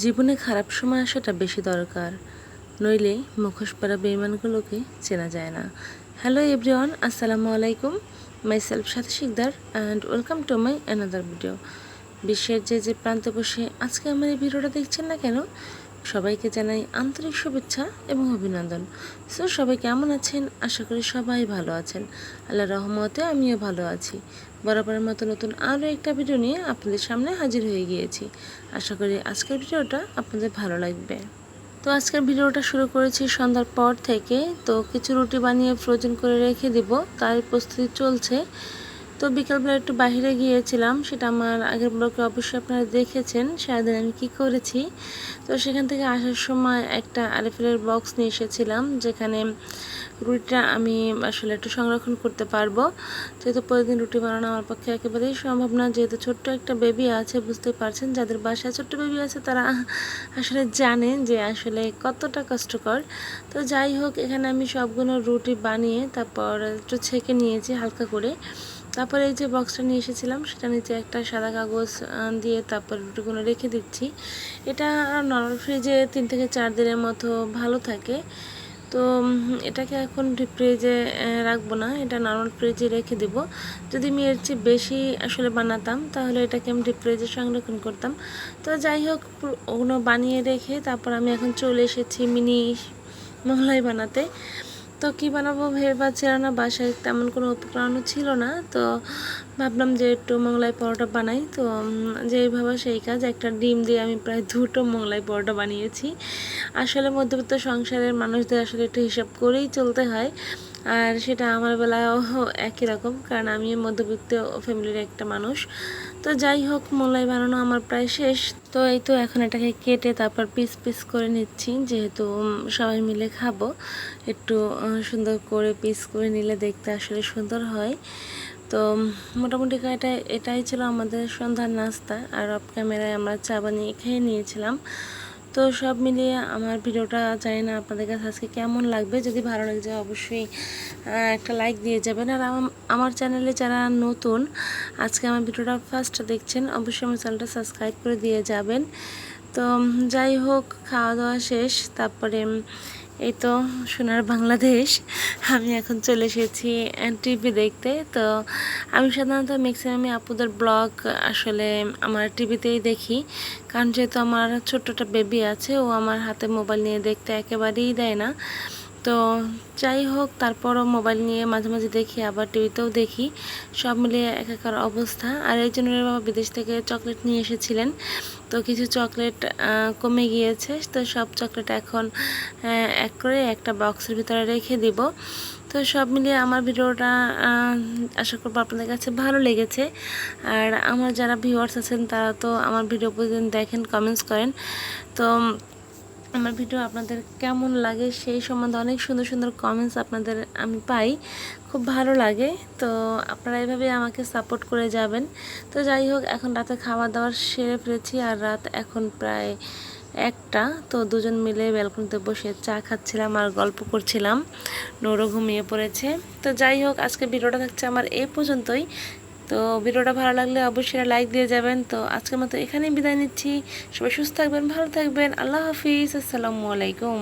জীবনে খারাপ সময় আসাটা বেশি দরকার। নইলে মুখোশ পরা বেইমানগুলোকে চেনা যায় না। হ্যালো এভরিওয়ান, আসসালামু আলাইকুম। Myself Sathi Sikdar and welcome to my another video. বিশ্বের যে যে প্রান্তে বসে আজকে আমার এই ভিডিওটা দেখছেন না কেন? সবাইকে জানাই আন্তরিক শুভেচ্ছা এবং অভিনন্দন। সো সবাই কেমন আছেন? আশা করি সবাই ভালো আছেন। আল্লাহ রহমতে আমিও ভালো আছি। বরাবরের মতো নতুন আরও একটা ভিডিও নিয়ে আপনাদের সামনে হাজির হয়ে গিয়েছি। আশা করি আজকের ভিডিওটা আপনাদের ভালো লাগবে। তো আজকের ভিডিওটা শুরু করেছি সন্ধ্যার পর থেকে। তো কিছু রুটি বানিয়ে ফ্রোজেন করে রেখে দিব। তার প্রস্তুতি চলছে। তো বিকালবেলা একটু বাইরে গিয়েছিলাম, সেটা আমার আগের ব্লকে অবশ্যই আপনারা দেখেছেন, সারাদিন আমি কী করেছি। তো সেখান থেকে আসার সময় একটা আরএফএলের বক্স নিয়ে এসেছিলাম, যেখানে রুটিটা আমি আসলে একটু সংরক্ষণ করতে পারব। যেহেতু প্রতিদিন রুটি বানানো আমার পক্ষে একেবারেই সম্ভব না, যেহেতু ছোট্ট একটা বেবি আছে বুঝতে পারছেন, যাদের বাসায় ছোট্ট বেবি আছে তারা আসলে জানেন যে আসলে কতটা কষ্টকর। তো যাই হোক, এখানে আমি সবগুলো রুটি বানিয়ে তারপর একটু ছেঁকে নিয়েছি হালকা করে। তারপরে এই যে বক্সটা নিয়ে এসেছিলাম, সেটা নিচে একটা সাদা কাগজ দিয়ে তারপর রুটিগুলো রেখে দিচ্ছি। এটা নর্মাল ফ্রিজে তিন থেকে চার দিনের মতো ভালো থাকে। তো এটাকে এখন ফ্রিজে রাখব না, এটা নর্মাল ফ্রিজে রেখে দিব। যদি আমি এর চেয়ে বেশি আসলে বানাতাম, তাহলে এটাকে আমি ডিপ ফ্রিজে সংরক্ষণ করতাম। তো যাই হোক, ওগুলো বানিয়ে রেখে তারপর আমি এখন চলে এসেছি মিনি মোগলাই বানাতে। তো কি বানাবো ভেবে পাচ্ছিলাম না, বাসায় তেমন কোনো উপকরণও ছিল না। তো ভাবলাম যে একটু মোগলাই পরোটা বানাই। তো যেই ভাবা সেই কাজ, একটা ডিম দিয়ে আমি প্রায় দুটো মোগলাই পরোটা বানিয়েছি। আসলে মধ্যবিত্ত সংসারের মানুষদের আসলে একটু হিসাব করেই চলতে হয়। আর সেটা আমার বেলায়ও একই রকম, কারণ আমি মধ্যবিত্ত ফ্যামিলির একটা মানুষ। তো যাই হোক মোলাই বানানো আমার প্রায় শেষ। তো এই তো এখন এটাকে কেটে তারপর পিস পিস করে নিচ্ছি, যেহেতু সবাই মিলে খাব। একটু সুন্দর করে পিস করে নিলে দেখতে আসলে সুন্দর হয়। তো মোটামুটি এটা, এটাই ছিল আমাদের সন্ধ্যার নাস্তা। আর অফ ক্যামেরায় আমরা চা বানিয়ে খেয়ে নিয়েছিলাম। তো সব মিলিয়ে আমার ভিডিওটা জানি না আপনাদের কাছে আজকে কেমন লাগবে। যদি ভালো লাগে অবশ্যই একটা লাইক দিয়ে যাবেন। আর আমার চ্যানেলে যারা নতুন, আজকে আমার ভিডিওটা ফার্স্ট দেখছেন, অবশ্যই আমার চ্যানেলটা সাবস্ক্রাইব করে দিয়ে যাবেন। তো যাই হোক, খাওয়া দাওয়া শেষ, তারপরে এই তো সোনার বাংলাদেশ। আমি এখন চলে এসেছি টিভি দেখতে। তো আমি সাধারণত ম্যাক্সিমামই আপুদের ব্লগ আসলে আমার টিভিতেই দেখি। কারণ যেহেতু আমার ছোট্টটা বেবি আছে, ও আমার হাতে মোবাইল নিয়ে দেখতে একেবারেই দেয় না। তো যাই হোক, তারপরও মোবাইল নিয়ে মাঝে মাঝে দেখি, আবার টিভিতেও দেখি। সব মিলিয়ে একাকার অবস্থা। আর এই জন্য বাবা বিদেশ থেকে চকলেট নিয়ে এসেছিলেন। তো কিছু চকলেট কমে গিয়েছে। তো সব চকলেট এখন এক করে একটা বক্সের ভিতরে রেখে দিব। তো সব মিলিয়ে আমার ভিডিওটা আশা করব আপনাদের কাছে ভালো লেগেছে। আর আমার যারা ভিউয়ার্স আছেন, তারা তো আমার ভিডিও প্রতিদিন দেখেন কমেন্টস করেন। তো আমার ভিডিও আপনাদের কেমন লাগে সেই সম্বন্ধে অনেক সুন্দর সুন্দর কমেন্টস আপনাদের আমি পাই। খুব ভালো লাগে। তো আপনারা এইভাবে আমাকে সাপোর্ট করে যাবেন। তো যাই হোক, এখন রাতে খাওয়া দাওয়ার সেরে ফেলেছি আর রাত এখন প্রায় একটা। তো দুজন মিলে ব্যালকনিতে বসে চা খাচ্ছিলাম আর গল্প করছিলাম। নোরও ঘুমিয়ে পড়েছে। তো যাই হোক, আজকে ভিডিওটা থাকছে আমার এই পর্যন্তই। তো ভিডিওটা ভালো লাগলে অবশ্যই লাইক দিয়ে যাবেন। তো আজকের মতো এখানেই বিদায় নিচ্ছি। সবাই সুস্থ থাকবেন, ভালো থাকবেন। আল্লাহ হাফিজ। আসসালামু আলাইকুম।